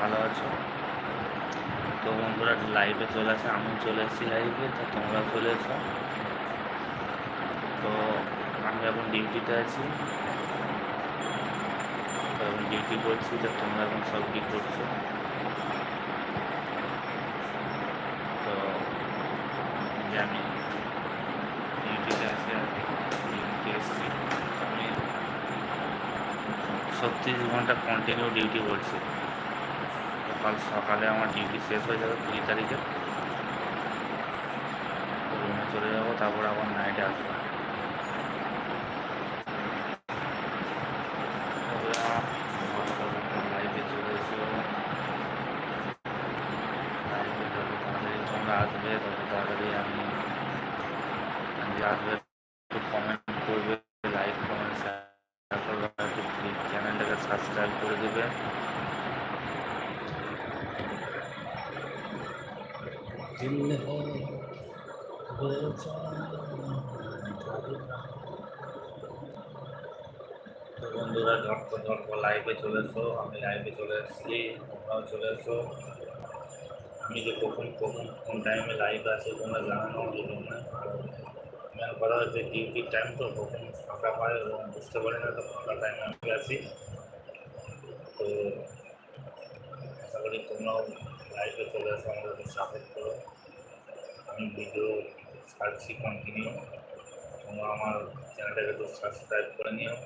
ভালো আছো? তো বন্ধুরা লাইভে চলে আসে আমি চলে এসেছি লাইভে তো তোমরা চলে এসো। তো আমি এখন ডিউটিতে আছি। তো এখন ডিউটি করছি, তো তোমরা এখন সব কী করছ? তো আমি ডিউটিতে আছি আর কি, ডিউটিতে এসেছি। আমি ছত্রিশ ঘণ্টা কন্টিনিউ ডিউটি করছি। কাল সকালে আমার ডিউটি শেষ হয়ে যাবে কুড়ি তারিখে। রুমে চলে যাব, তারপর আবার নাইটে আসব লাইফে চলে এসো লাইফে যত তাড়াতাড়ি তোমরা আসবে তত তাড়াতাড়ি আমি যে আসবে একটু কমেন্ট করবে লাইক কমেন্ট শেয়ার করবে একটু চ্যানেলটাকে সাবস্ক্রাইব করে দেবে দিল তো বন্ধুরা ঝটপট ঝটপট লাইভে চলে এসো আমি লাইভে চলে এসেছি তোমরাও চলে এসো আমি যে কখন কখন কোন টাইমে লাইভ আছে তোমরা জানানো আমাদের জন্য মেন কথা হচ্ছে ডিউটির টাইম তো কখন ফাঁকা পায় এবং বুঝতে পারি না তো ফাঁকা টাইমে আমি আছি। তো আশা করি তোমরাও লাইভে চলে এসো আমাদেরকে সাপোর্ট করো। আমি ভিডিও ছাড়ছি কন্টিনিউ তোমরা আমার চ্যানেলটাকে তো সাবস্ক্রাইব করে নিও।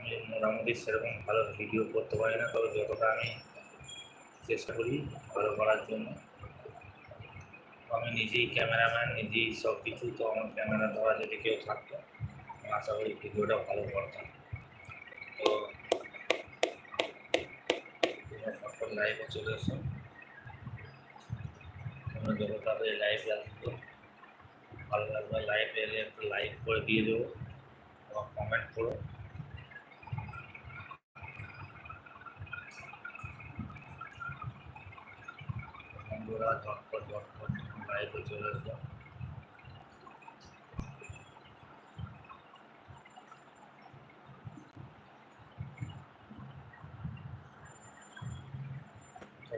আমি মোটামুটি সেরকম ভালো ভিডিও করতে পারি না, তবে যতটা আমি চেষ্টা করি ভালো করার জন্য। আমি নিজেই ক্যামেরাম্যান নিজেই সব কিছু তো আমার ক্যামেরা ধরা যদি কেউ থাকতো, আমি আশা করি ভিডিওটা ভালো করতাম। তো তোমরা সকল লাইভে চলে এসো তোমরা যত তাড়াতাড়ি লাইভ আসব, ভালো লাগবে লাইভ এলে একটু লাইক করে দিয়ে দেবো। কমেন্ট করো। বন্ধুরা ঝটপট ঝটপট লাইভে চলে এসো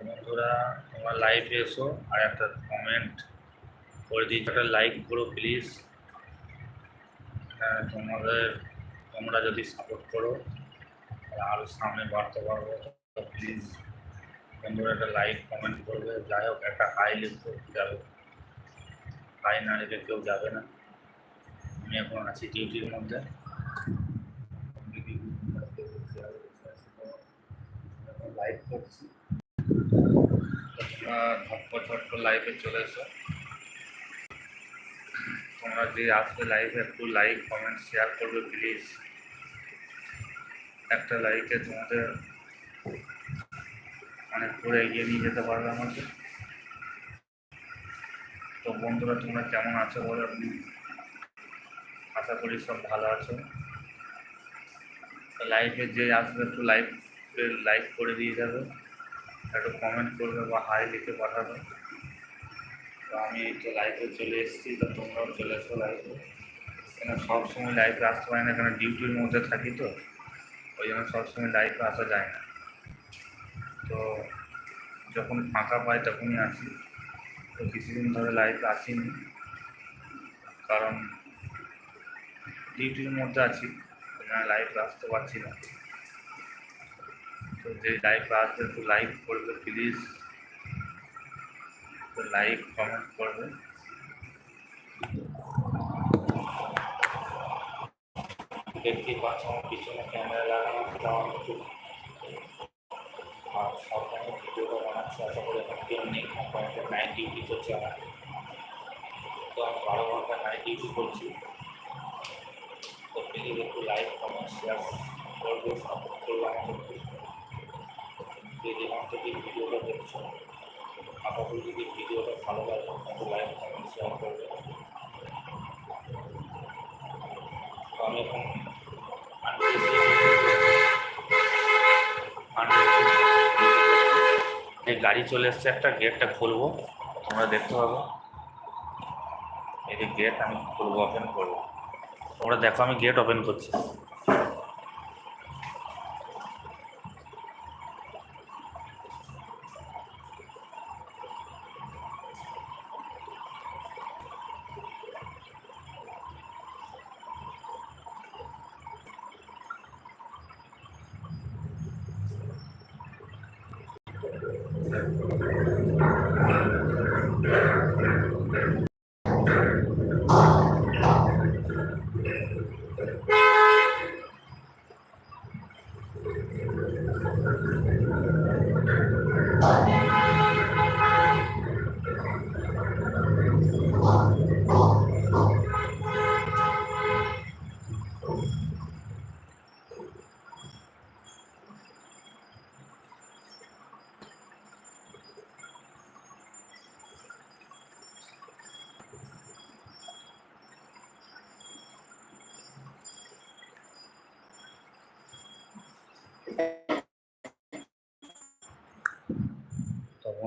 বন্ধুরা, তোমার লাইভে এসো আর একটা কমেন্ট করে দিই। একটা লাইক করো প্লিজ হ্যাঁ তোমাদের, তোমরা যদি সাপোর্ট করো আরও সামনে বাড়তে পারব প্লিজ বন্ধুরা একটা লাইক কমেন্ট করবে। যাই হোক, একটা হাই লিখতে যাবে। হাই না লিখে কেউ যাবে না। আমি এখন আছি ডিউটির মধ্যে। লাইভ করছি। তোমরা ঝটপট ঝটপট লাইভে চলে এসো। তোমরা যে আসবে লাইভে একটু লাইক কমেন্ট শেয়ার করবে প্লিজ একটা লাইকে তোমাদের অনেক দূরে এগিয়ে নিয়ে যেতে পারবে আমাকে। তো বন্ধুরা, তোমরা কেমন আছো বলো? আপনি আশা করি সব ভালো আছো। লাইভে যে আসবে, একটু লাইভ লাইক করে দিয়ে যাবে। একটু কমেন্ট করবে বা হাই লিখে পাঠাবে। তো আমি এই তো লাইভে চলে এসেছি, তো তোমরাও চলে এসো লাইভে কেন সবসময় লাইভে আসতে পারি না, কেন ডিউটির মধ্যে থাকি তো। ওই জন্য সবসময় লাইভে আসা যায় না। তো যখন ফাঁকা পাই তখনই আসি। তো কিছুদিন ধরে লাইভে আসিনি। কারণ ডিউটির মধ্যে আছি জন্য লাইভে আসতে পারছি না। তো যে লাইভে আসবে, একটু লাইক করবে প্লিজ তো লাইক কমেন্ট করবে। দেখতে পাচ্ছ, আমার পিছনে ক্যামেরা লাগানো আর সাবধানে ভিডিওটা বানাচ্ছি আশা করি এখন কেউ নেই কোম্পানিতে নাইট ডিউটি চলছে আমার? তো আমি বারো ঘণ্টা নাইট ডিউটি করছি? তো প্লিজ একটু লাইক কমেন্ট শেয়ার করবে সাপোর্ট করবে আমাদেরকে যে যেখান থেকে ভিডিওটা দেখছ, আশা করি যদি ভিডিওটা ভালো লাগে, একটু লাইক কমেন্ট শেয়ার করবে তো আমি এখন এই গাড়ি চলে এসছে একটা, গেটটা খুলবো। তোমরা দেখতে পাবো। এই গেট আমি খুলবো ওপেন করব। তোমরা দেখো আমি গেট ওপেন করছি।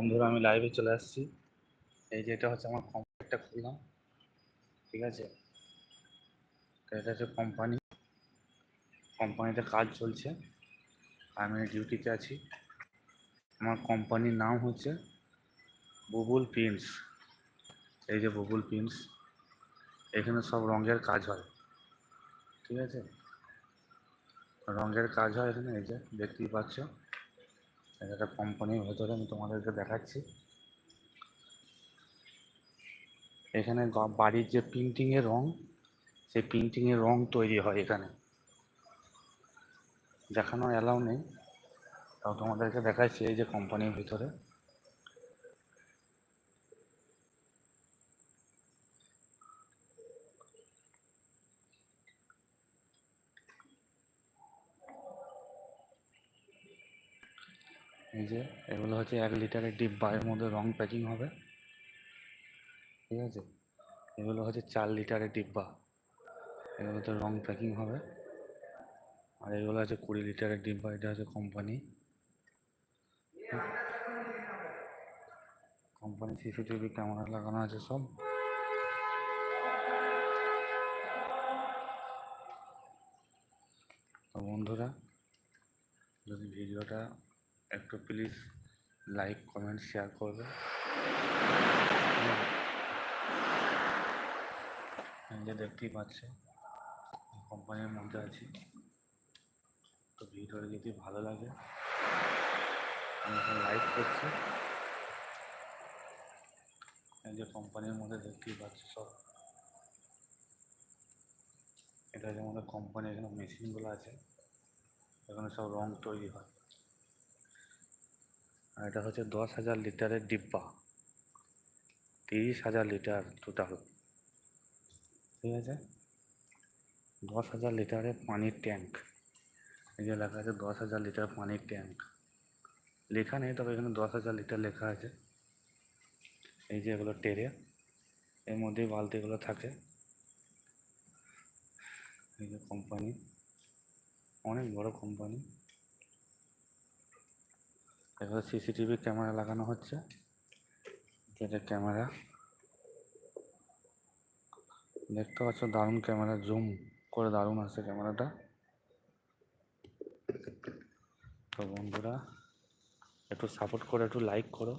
বন্ধুরা আমি লাইভে চলে আসছি। এই যে এটা হচ্ছে আমার কম্পিউটারটা খুললাম। ঠিক আছে? এটা হচ্ছে কোম্পানি কোম্পানিতে কাজ চলছে। আমি ডিউটিতে আছি। আমার কোম্পানির নাম হচ্ছে বুবুল প্রিন্টস এই যে বুবুল প্রিন্টস এখানে সব রঙের কাজ হয়। ঠিক আছে? রঙের কাজ হয় এখানে, এই যে দেখতেই পাচ্ছ। একটা কোম্পানির ভেতরে আমি তোমাদেরকে দেখাচ্ছি। এখানে বাড়ির যে প্রিন্টিংয়ের রং, সেই প্রিন্টিংয়ের রং তৈরি হয় এখানে। দেখানো অ্যালাউ নেই। তাও তোমাদেরকে দেখাচ্ছি এই যে কোম্পানির ভিতরে। যে, এগুলো হচ্ছে এক লিটারের ডিব্বা, এর মধ্যে রং প্যাকিং হবে। ঠিক আছে? এগুলো হচ্ছে চার লিটারের ডিব্বা। এগুলোতে রং প্যাকিং হবে। আর এগুলো আছে কুড়ি লিটারের ডিব্বা, এটা হচ্ছে কোম্পানি কোম্পানি সিসিটিভি ক্যামেরা লাগানো আছে সব। বন্ধুরা, যদি ভিডিওটা একটু প্লিজ লাইক কমেন্ট শেয়ার করবে। যে দেখতেই পাচ্ছে কোম্পানির মধ্যে আছি। তো ভিডিওটা যদি ভালো লাগে, আমি লাইক করছি। যে কোম্পানির মধ্যে দেখতেই পাচ্ছি সব। এটা হচ্ছে আমাদের কোম্পানি এখানে মেশিনগুলো আছে, এখানে সব রং তৈরি হয়। আর এটা হচ্ছে দশ হাজার লিটারের ডিব্বা। তিরিশ হাজার লিটার টোটাল ঠিক আছে? দশ হাজার লিটারের পানির ট্যাঙ্ক। এই যে লেখা আছে দশ হাজার লিটার পানির ট্যাঙ্ক। লেখা নেই, তবে এখানে দশ হাজার লিটার লেখা আছে। এই যে এগুলো টেরে, এর মধ্যে বালতিগুলো থাকে। এই যে কোম্পানি অনেক বড় কোম্পানি এখানে সিসিটিভি ক্যামেরা লাগানো হচ্ছে। যেটা ক্যামেরা। দেখতে পাচ্ছ দারুণ ক্যামেরা, জুম করে দারুণ আছে ক্যামেরাটা। তো বন্ধুরা, একটু সাপোর্ট করে, একটু লাইক করো।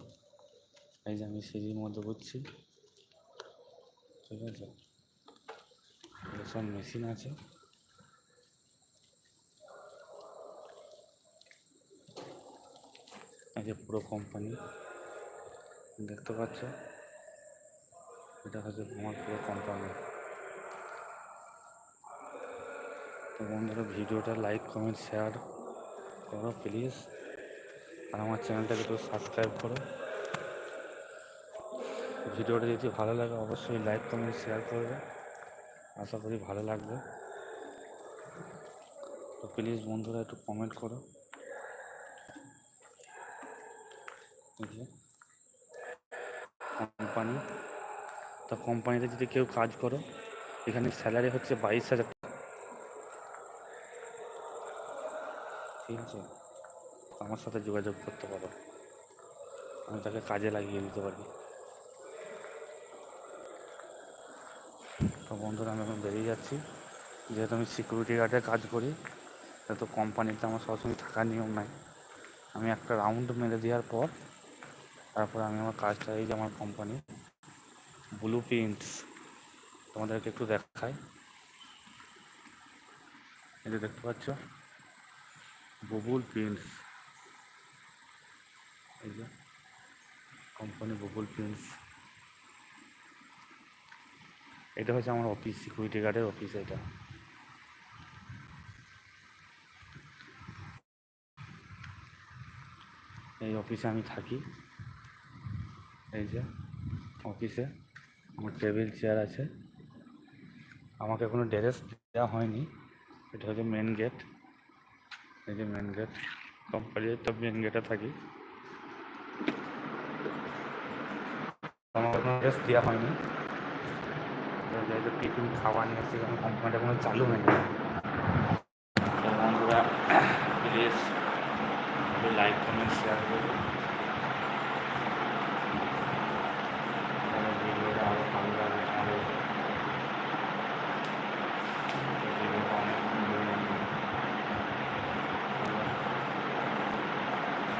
এই যে আমি সিঁড়ির মধ্যে বুঝছি ঠিক আছে? সব মেশিন আছে। এই যে পুরো কোম্পানি দেখতে পাচ্ছ? এটা হচ্ছে আমার পুরো কোম্পানি তো বন্ধুরা, ভিডিওটা লাইক কমেন্ট শেয়ার করো প্লিজ আর আমার চ্যানেলটাকে একটু সাবস্ক্রাইব করো। ভিডিওটা যদি ভালো লাগে, অবশ্যই লাইক কমেন্ট শেয়ার করবে। আশা করি ভালো লাগবে। তো প্লিজ বন্ধুরা, একটু কমেন্ট করো এই যে কোম্পানি তো কোম্পানিতে যদি কেউ কাজ করো, এখানে স্যালারি হচ্ছে বাইশ হাজার। ঠিক আছে? আমার সাথে যোগাযোগ করতে পারো। আমি তাকে কাজে লাগিয়ে দিতে পারি তো বন্ধুরা, আমি এখন বেরিয়ে যাচ্ছি। যেহেতু আমি সিকিউরিটি গার্ডে কাজ করি সেহেতু কোম্পানিতে আমার সবসময় থাকার নিয়ম নাই। আমি একটা রাউন্ড মেরে দেওয়ার পর, তারপর আমি আমার কাজটা এই যে আমার কোম্পানি ব্লু প্রিন্টস তোমাদেরকে একটু দেখাই। এই যে দেখতে পাচ্ছ বুবুল প্রিন্টস এই যে কোম্পানি বকুল প্রিন্স এটা হচ্ছে আমার অফিস সিকিউরিটি গার্ডের অফিস এটা। এই অফিসে আমি থাকি। এই যে অফিসে আমার টেবিল চেয়ার আছে। আমাকে কোনো ড্রেস দেওয়া হয়নি। এটা হচ্ছে মেন গেট এই যে মেন গেট কোম্পানির তো মেন গেটে থাকি। আমাকে কোনো ড্রেস দেওয়া হয়নি। টিফিন, খাওয়া নিয়ে এসেছি কারণ কোম্পানিটা কোনো চালু হয়নি। বন্ধুরা প্লিজ লাইক কমেন্ট শেয়ার করবে তাহলে ভিডিওটা আরও ভালো লাগে আরও ভিডিওটা অনেক সুন্দর লাগে।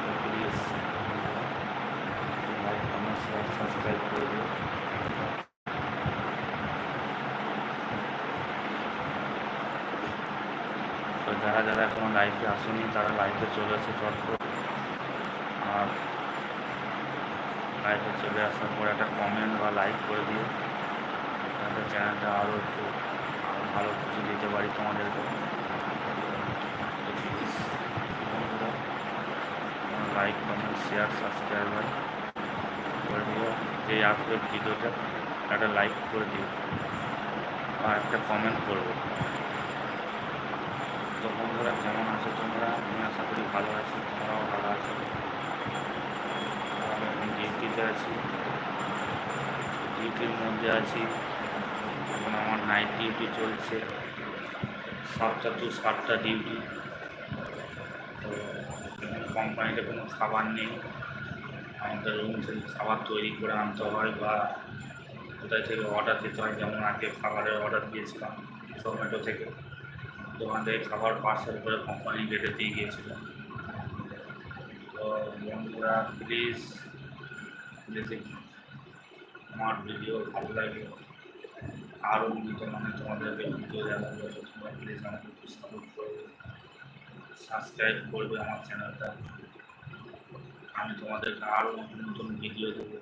তো please like comment share subscribe করে দিও তো যারা যারা এখনও লাইভে আসেনি তারা লাইভে চলে এসে চট করে আর লাইভে চলে আসার পর একটা কমেন্ট বা লাইক করে দিও। যাতে চ্যানেলটা আরও একটু ভালো কিছু দিতে পারি তোমাদেরকে। লাইক কমেন্ট শেয়ার সাবস্ক্রাইবার করে দিও। যে আসবে ভিডিওটা একটা লাইক করে দিও। আর একটা কমেন্ট করব। বন্ধুরা কেমন আছো তোমরা? আমি আশা করি ভালো আছি, তোমরাও ভালো আছো। আমি ডিউটিতে আছি। ডিউটির মধ্যে আছি। এখন আমার নাইট ডিউটি চলছে। সাতটা টু সাতটা ডিউটি তো কোম্পানিতে কোনো খাবার নেই। আমাদের রুম থেকে খাবার তৈরি করে আনতে হয় বা কোথায় থেকে অর্ডার দিতে হয়, যেমন আগে খাবারের অর্ডার দিয়েছিলাম জোম্যাটো থেকে। দোকান থেকে খাবার পার্সেল করে কোম্পানি গেটে দিয়ে গিয়েছিল। তো বন্ধুরা প্লিজ আমার ভিডিও ভালো লাগে। আরও উন্নত মানে তোমাদেরকে ভিডিও দেখাবো তোমরা প্লিজ আমাকে একটু সাপোর্ট করবে সাবস্ক্রাইব করবে আমার চ্যানেলটা আমি তোমাদেরকে আরও নতুন নতুন ভিডিও দেবো।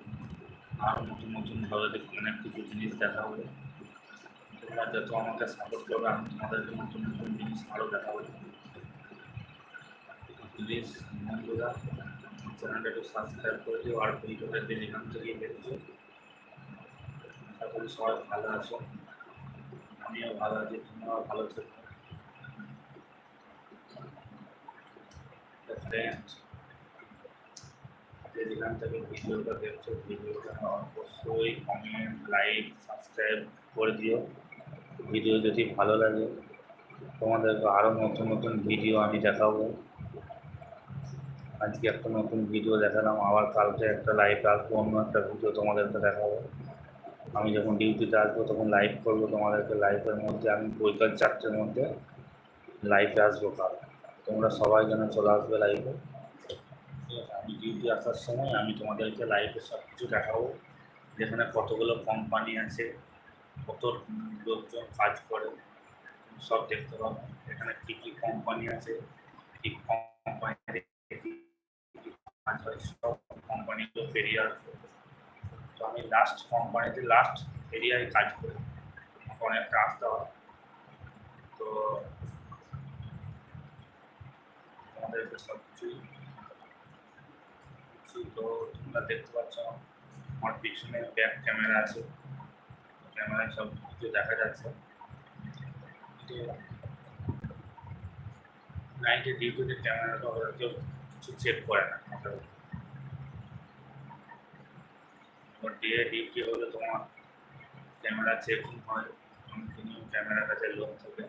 আরও নতুন নতুনভাবে অনেক কিছু জিনিস দেখাবো। তোমরা যত আমাকে সাপোর্ট করবে, আমি তোমাদেরকে নতুন নতুন জিনিস আরও দেখাবো। প্লিজ বন্ধুরা চ্যানেলটা একটু সাবস্ক্রাইব করে দিও, আর ভিডিওটা যে যেখান থেকে দেখছ, আশা করি সবাই ভালো আছো। আমিও ভালো আছি, তোমরাও ভালো থেকো ফ্রেন্ড যেখান থেকে ভিডিওটা দেখছ ভিডিওটা অবশ্যই কমেন্ট লাইক সাবস্ক্রাইব করে দিও। ভিডিও যদি ভালো লাগে তোমাদেরকে আরও নতুন নতুন ভিডিও আমি দেখাবো। আজকে একটা নতুন ভিডিও দেখালাম, আবার কালকে একটা লাইভ আসব, অন্য একটা ভিডিও তোমাদেরকে দেখাবো। আমি যখন ডিউটিতে আসব, তখন লাইভ করব তোমাদেরকে লাইভের মধ্যে। আমি বৈকাল চারটের মধ্যে লাইভে আসব কাল। তোমরা সবাই যেন চলে আসবে লাইভে আমি ডিউটি আসার সময় আমি তোমাদেরকে লাইভে সব কিছু দেখাবো। যেখানে কতগুলো কোম্পানি আছে কত লোকজন কাজ করে, সব দেখতে পাবো। এখানে কী কী কোম্পানি আছে, কী কোম্পানিতে কী কী কাজ হয়, সব কোম্পানিগুলো পেরিয়ে আসব। তো আমি লাস্ট কোম্পানিতে লাস্ট এরিয়ায় কাজ করি। আমাকে অনেকটা আসতে হয় তো আমাদেরকে সব কিছুই কিছু তো তোমরা দেখতে পাচ্ছ, আমার পিছনে ব্যাক ক্যামেরা আছে। ক্যামেরায় সব কিছু দেখা যাচ্ছে। তো নাইটে ডিউটিতে ক্যামেরাটা ওরা কেউ কিছু চেক করে না ডে ডিউটি হলে তোমার ক্যামেরা চেকিং হয় কন্টিনিউ ক্যামেরার কাছে লোক থাকে।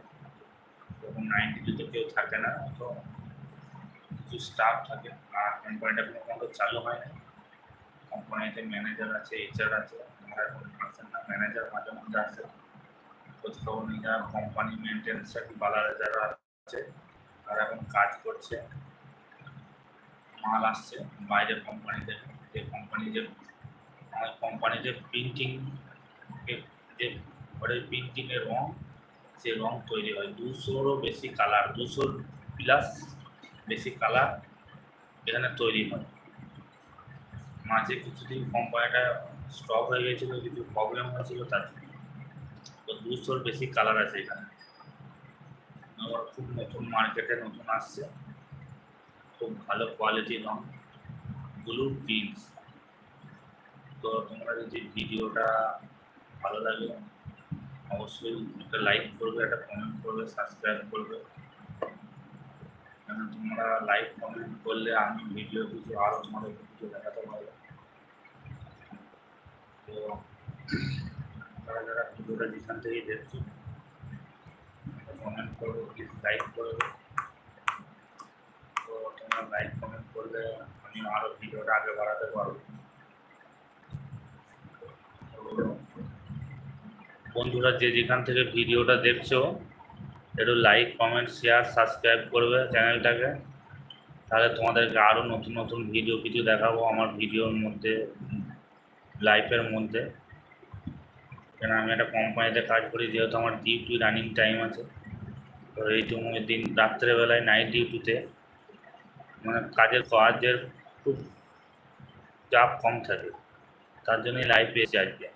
তখন নাইট ডিউটিতে কেউ থাকে না, তো কিছু স্টাফ থাকে। আর কোম্পানিটা কোনো মতো চালু হয় না। কোম্পানিতে ম্যানেজার আছে এইচআর আছে। ম্যানেজার মাঝে মধ্যে আসে খোঁজখবর নিয়ে কোম্পানি মেনটেন্স বালারা যারা আছে তারা এখন কাজ করছে মাল আসছে বাইরে কোম্পানিতে যে কোম্পানি যে আমার কোম্পানি যে প্রিন্টিং যে ঘরের প্রিন্টিংয়ের রং সে রং তৈরি হয় দুশোরও বেশি কালার দুশোর প্লাস বেশি কালার এখানে তৈরি হয় মাঝে কিছুদিন কোম্পানিটা স্টপ হয়ে গেছিল, কিছু প্রবলেম হয়েছিল তার। জন্য। তো দুশোর বেশি কালার আছে এখানে। আবার খুব নতুন মার্কেটে নতুন আসছে। খুব ভালো কোয়ালিটির রং ব্লু প্রিন্টস তো তোমরা যদি ভিডিওটা ভালো লাগে, অবশ্যই একটা লাইক করবে, একটা কমেন্ট করবে সাবস্ক্রাইব করবে। কেন তোমরা লাইক কমেন্ট করলে আমি ভিডিও কিছু আরও তোমাদের ভিডিও দেখাতে পারব তো যারা যারা ভিডিওটা যেখান থেকেই দেখছ কমেন্ট করবে প্লিজ লাইক করবে তো তোমরা লাইক কমেন্ট করলে আমি আরও ভিডিওটা আগে বাড়াতে পারব বন্ধুরা, যে যেখান থেকে ভিডিওটা দেখছ, একটু লাইক কমেন্ট শেয়ার সাবস্ক্রাইব করবে চ্যানেলটাকে। তাহলে তোমাদেরকে আরও নতুন নতুন ভিডিও কিছু দেখাবো আমার ভিডিওর মধ্যে লাইফের মধ্যে। কেন আমি একটা কোম্পানিতে কাজ করি, যেহেতু আমার ডিউটি রানিং টাইম আছে। তো এই সময় দিন, রাত্রেবেলায় নাইট ডিউটিতে মানে কাজের কাজের খুব চাপ কম থাকে। তার জন্যই লাইফ পেয়েছি আজকে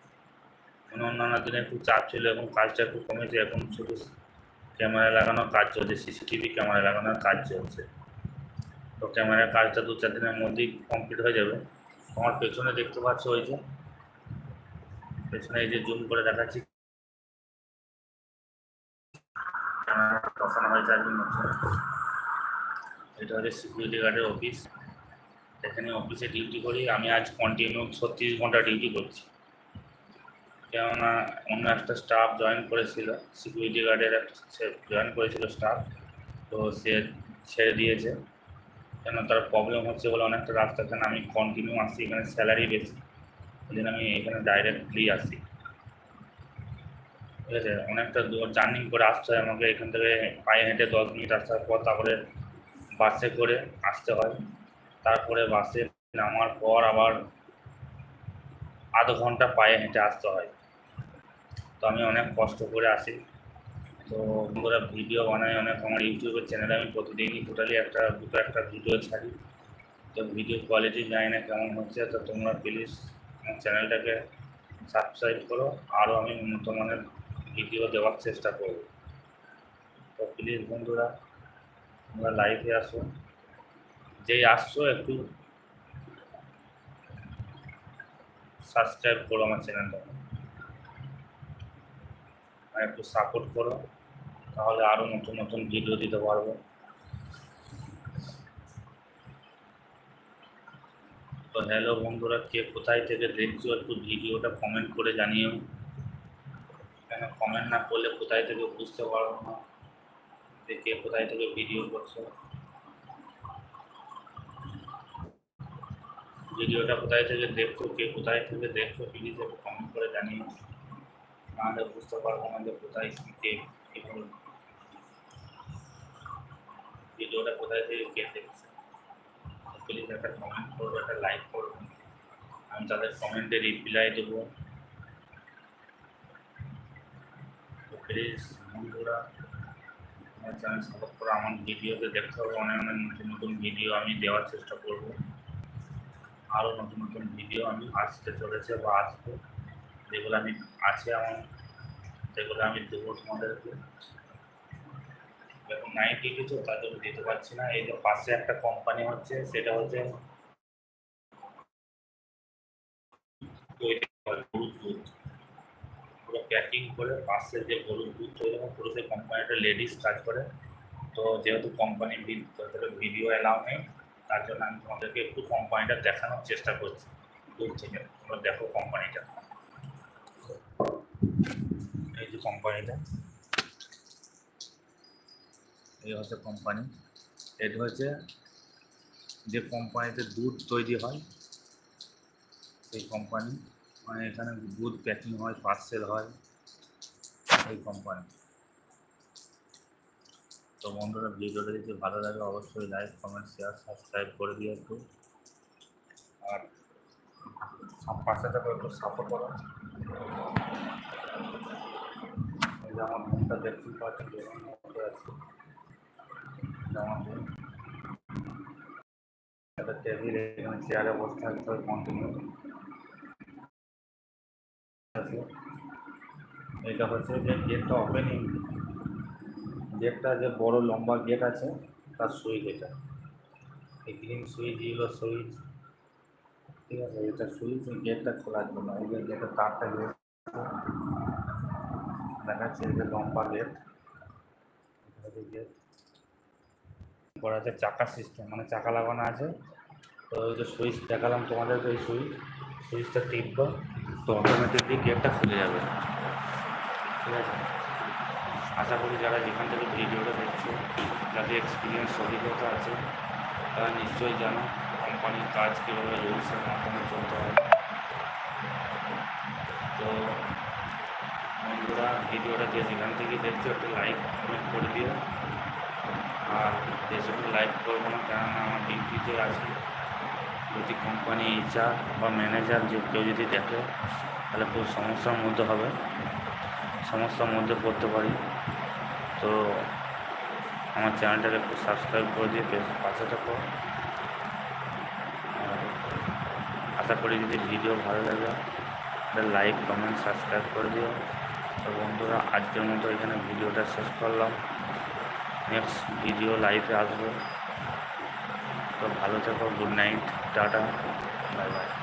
মানে অন্যান্য দিনে একটু চাপ ছিল এখন কাজটা একটু কমেছে, এখন শুধু ক্যামেরা লাগানোর কাজ চলছে সিসিটিভি ক্যামেরা লাগানোর কাজ চলছে। তো ক্যামেরার কাজটা দু চার দিনের মধ্যেই কমপ্লিট হয়ে যাবে। আমার পেছনে দেখতে পাচ্ছ ওই যে পেছনে এই যে জুম করে দেখাচ্ছি। বসানো হয়েছে একদিন এটা হচ্ছে সিকিউরিটি গার্ডের অফিস এখানে অফিসে ডিউটি করি। আমি আজ কন্টিনিউ ছত্রিশ ঘণ্টা ডিউটি করছি। কেননা অন্য একটা স্টাফ জয়েন করেছিল। সিকিউরিটি গার্ডের একটা জয়েন করেছিল স্টাফ তো সে ছেড়ে দিয়েছে। কেন তার প্রবলেম হচ্ছে বলে অনেকটা রাস্তা এখানে আমি কন্টিনিউ আসছি। এখানে স্যালারি বেশি। ওই আমি এখানে ডাইরেক্টলি আসি। ঠিক আছে? অনেকটা দূর জার্নিং করে আসতে হয় আমাকে। এখান থেকে পায়ে হেঁটে দশ মিনিট আসার পর তারপরে বাসে করে আসতে হয়। তারপরে বাসে নামার পর আবার আধ ঘণ্টা পায়ে হেঁটে আসতে হয়। তো আমি অনেক কষ্ট করে আসি। তো বন্ধুরা ভিডিও বানাই অনেক। আমার ইউটিউবের চ্যানেলে আমি প্রতিদিনই টোটালি একটা, দুটো একটা ভিডিও ছাড়ি। তো ভিডিও কোয়ালিটি জানি না কেমন হচ্ছে। তো তোমরা প্লিজ চ্যানেলটাকে সাবস্ক্রাইব করো আরও আমি উন্নত মানের ভিডিও দেওয়ার চেষ্টা করব। তো প্লিজ বন্ধুরা, তোমরা লাইভে আসো। যেই আসছো একটু সাবস্ক্রাইব করো আমার চ্যানেলটা একটু সাপোর্ট করো, তাহলে আরও নতুন নতুন ভিডিও দিতে পারব তো হ্যালো বন্ধুরা, কে কোথায় থেকে দেখছ একটু ভিডিওটা কমেন্ট করে জানিও। কেন কমেন্ট না করলে কোথায় থেকে বুঝতে পারব না যে কে কোথায় থেকে ভিডিও করছ। ভিডিওটা কোথায় থেকে দেখছ, কে কোথায় থেকে দেখছ প্লিজ একটু কমেন্ট করে জানিও। নাহলে বুঝতে পারব না যে কোথায় কে, কী ভিডিওটা কোথায় থেকে কে দেখছে। প্লিজ একটা কমেন্ট করব একটা লাইক করব আমি তাদের কমেন্টে রিপ্লাই দেবো। প্লিজ বন্ধুরা, আমার চ্যানেল সাপোর্ট করে, আমার ভিডিওতে দেখতে হবে, অনেক অনেক নতুন নতুন ভিডিও আমি দেওয়ার চেষ্টা করব। আরও নতুন নতুন ভিডিও আমি আসতে চলেছে বা আসব। যেগুলো আমি, আছে আমার সেগুলো আমি দেবো তোমাদেরকে। এখন নাইট ডিউটি তো জন্য দিতে পারছি না। এই যে পাশে একটা কোম্পানি হচ্ছে, সেটা হচ্ছে গরুর দুধ পুরো প্যাকিং করে পাশে যে গরুর দুধ তৈরি হয়, পুরো সেই কোম্পানিটা লেডিস কাজ করে। তো যেহেতু কোম্পানি ভিডিও অ্যালাউ নেই। তার জন্য আমি তোমাদেরকে একটু কোম্পানিটা দেখানোর চেষ্টা করছি। দূর থেকে, তোমরা দেখো কোম্পানিটা এই যে কোম্পানিটা এই হচ্ছে কোম্পানি এটা হচ্ছে যে কোম্পানিতে দুধ তৈরি হয় সেই কোম্পানি মানে এখানে দুধ প্যাকিং হয় পার্সেল হয়, এই কোম্পানি তো বন্ধুরা, ভিডিওটা যদি ভালো লাগে, অবশ্যই লাইক কমেন্ট শেয়ার সাবস্ক্রাইব করে দিয়ে একটু। আর পাশে থাকো, একটু সাপোর্ট করো। এই যে আমার মনটা দেখতেই পাচ্ছি একটা টেবিল এখানে চেয়ারে বসে থাকতে হবে কন্টিনিউ এটা হচ্ছে যে গেটটা ওপেনিং গেটটা যে বড় লম্বা গেট আছে, তার সুইচ এটা। এই গ্রিন সুইচ ইয়েলো সুইচ ঠিক আছে? এটা সুইচ গেটটা খোলার জন্য এই যে গেটের তারটা গেট দেখাচ্ছে যে লম্বা গেট গেট করা আছে চাকা সিস্টেম মানে চাকা লাগানো আছে। তো ওই যে সুইচ দেখালাম তোমাদেরকে ওই সুইচ সুইচটা টিপবা। তো অটোমেটিকলি গেটটা খুলে যাবে। ঠিক আছে? আশা করি যারা যেখান থেকে ভিডিওটা দেখছ, যাদের এক্সপিরিয়েন্স অভিজ্ঞতা আছে, তারা নিশ্চয়ই জানো কোম্পানির কাজ কীভাবে রুলসের মাধ্যমে চলতে হয়। তো বন্ধুরা, ভিডিওটা যে যেখান থেকে দেখছ, একটা লাইক কমেন্ট করে দিও। আর বেশি লাইভ করব না, কেননা আমার ডিউটিতে আছে। যদি কোম্পানি এইচআর বা ম্যানেজার যে কেউ যদি দেখে, তাহলে খুব সমস্যার মধ্যে হবে। সমস্যার মধ্যে পড়তে পারি। তো আমার চ্যানেলটাকে একটু সাবস্ক্রাইব করে দিয়ে বেশ পাশে থাকো। আশা করি যদি ভিডিও ভালো লাগে, তাহলে লাইক কমেন্ট সাবস্ক্রাইব করে দিও। তো বন্ধুরা, আজকের মতো এখানে ভিডিওটা শেষ করলাম। নেক্সট ভিডিও লাইভে আসব। তো ভালো থেকো good night tata bye bye